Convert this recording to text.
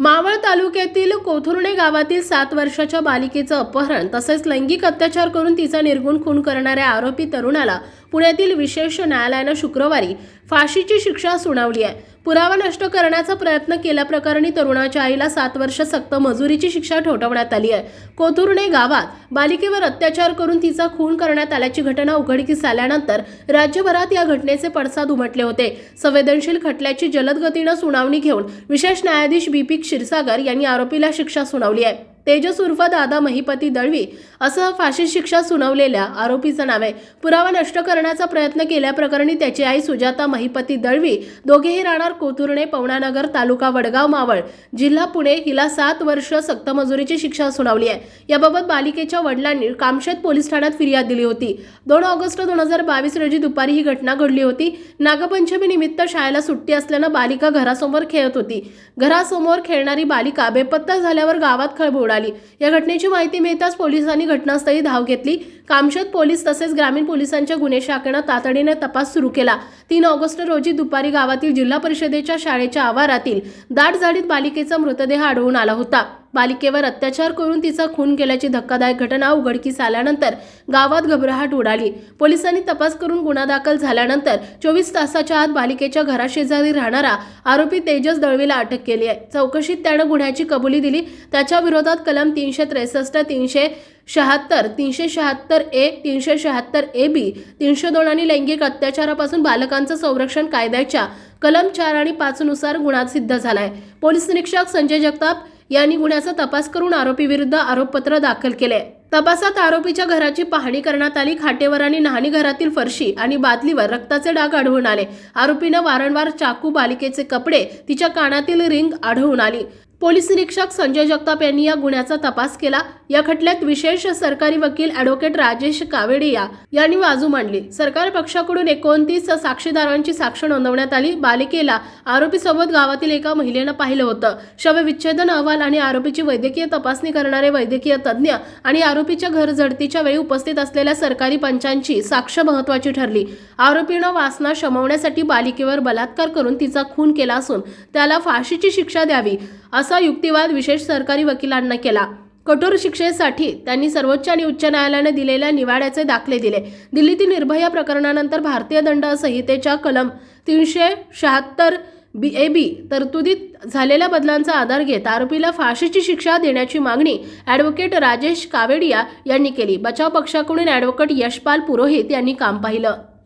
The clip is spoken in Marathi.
मावळ तालुक्यातील कोथुर्णे गावातील सात वर्षाच्या बालिकेचं अपहरण तसेच लैंगिक अत्याचार करून तिचा निर्गुण खून करणाऱ्या आरोपी तरुणाला पुण्यातील विशेष न्यायालयानं शुक्रवारी फाशीची शिक्षा सुनावली आहे. पुरावा नष्ट करण्याचा प्रयत्न केल्याप्रकरणी तरुणाच्या आईला सात वर्ष सक्त मजुरीची शिक्षा ठोठवण्यात आली आहे. कोथुर्णे गावात बालिकेवर अत्याचार करून तिचा खून करण्यात आल्याची घटना उघडकीस आल्यानंतर राज्यभरात या घटनेचे पडसाद उमटले होते. संवेदनशील खटल्याची जलद गतीनं सुनावणी घेऊन विशेष न्यायाधीश बी पी क्षीरसागर यांनी आरोपीला शिक्षा सुनावली आहे. तेजस उर्फ दादा महिपती दळवी असं फाशी शिक्षा सुनावलेल्या आरोपीचं नाव आहे. पुरावा नष्ट करण्याचा प्रयत्न केल्याप्रकरणी त्याची आई सुजाता महिपती दळवी दोघेही राहणार कोथुर्णे पवनानगर तालुका वडगाव मावळ. जिल्हा पुणे हिला सात वर्ष सक्त मजुरीची शिक्षा सुनावली आहे. याबाबत बालिकेच्या वडिलांनी कामशेत पोलीस ठाण्यात फिर्याद दिली होती. दोन ऑगस्ट दोन हजार बावीस रोजी दुपारी ही घटना घडली होती. नागपंचमी निमित्त शाळेला सुट्टी असल्यानं बालिका घरासमोर खेळत होती. घरासमोर खेळणारी बालिका बेपत्ता झाल्यावर गावात खळबळ उडाली या घटनेची माहिती मिळताच पोलिसांनी घटनास्थळी धाव घेतली. कामशेत पोलीस तसेच ग्रामीण पोलिसांच्या गुन्हे शाखेनं तातडीने तपास सुरू केला. तीन ऑगस्ट रोजी दुपारी गावातील जिल्हा परिषदेच्या शाळेच्या आवारातील दाट झाडीत बालिकेचा मृतदेह आढळून आला होता. बालिकेवर अत्याचार करून तिचा खून केल्याची धक्कादायक घटना उघडकीस आल्यानंतर गावात घबराहट उडाली. पोलिसांनी तपास करून गुन्हा दाखल झाल्यानंतर चोवीस तासाच्या आत बालिकेच्या घराशेजारी राहणारा आरोपी तेजस दळवीला अटक केली आहे. चौकशीत त्यानं गुन्ह्याची कबुली दिली. त्याच्या विरोधात कलम तीनशे त्रेसष्ट तीनशे शहात्तर तीनशे शहात्तर ए तीनशे शहात्तर ए बी तीनशे दोन आणि लैंगिक अत्याचारापासून बालकांचं संरक्षण कायद्याच्या कलम चार आणि पाचनुसार गुन्हा सिद्ध आहे पोलीस निरीक्षक संजय जगताप यांनी गुन्ह्याचा तपास करून आरोपी विरुद्ध आरोपपत्र दाखल केले. तपासात आरोपीच्या घराची पाहणी करण्यात आली. खाटेवर आणि न्हाणी घरातील फरशी आणि बादलीवर रक्ताचे डाग आढळून आले. आरोपीनं वारंवार चाकू बालिकेचे कपडे तिच्या कानातील रिंग आढळून आली. पोलीस निरीक्षक संजय जगताप यांनी या गुन्ह्याचा तपास केला. या खटल्यात विशेष सरकारी वकील ॲडव्होकेट राजेश कावेडिया यांनी बाजू मांडली. सरकार पक्षाकडून एकोणतीस साक्षीदारांची साक्ष नोंदवण्यात आली. बालिकेला आरोपीसोबत गावातील एका महिलेनं पाहिलं होतं. शवविच्छेदन अहवाल आणि आरोपीची वैद्यकीय तपासणी करणारे वैद्यकीय तज्ज्ञ आणि आरोपीच्या घर झडतीच्या वेळी उपस्थित असलेल्या सरकारी पंचांची साक्ष महत्वाची ठरली. आरोपीनं वासना शमवण्यासाठी बालिकेवर बलात्कार करून तिचा खून केला असून त्याला फाशीची शिक्षा द्यावी असा युक्तिवाद विशेष सरकारी वकिलांना केला. कठोर शिक्षेसाठी त्यांनी सर्वोच्च आणि उच्च न्यायालयाने दिलेल्या निवाड्याचे दाखले दिले. दिल्लीतील निर्भया प्रकरणानंतर भारतीय दंड संहितेच्या कलम तीनशे शहात्तर बी ए बी तरतुदीत झालेल्या बदलांचा आधार घेत आरोपीला फाशीची शिक्षा देण्याची मागणी ॲडव्होकेट राजेश कावेडिया यांनी केली. बचाव पक्षाकडून ॲडव्होकेट यशपाल पुरोहित यांनी काम पाहिलं.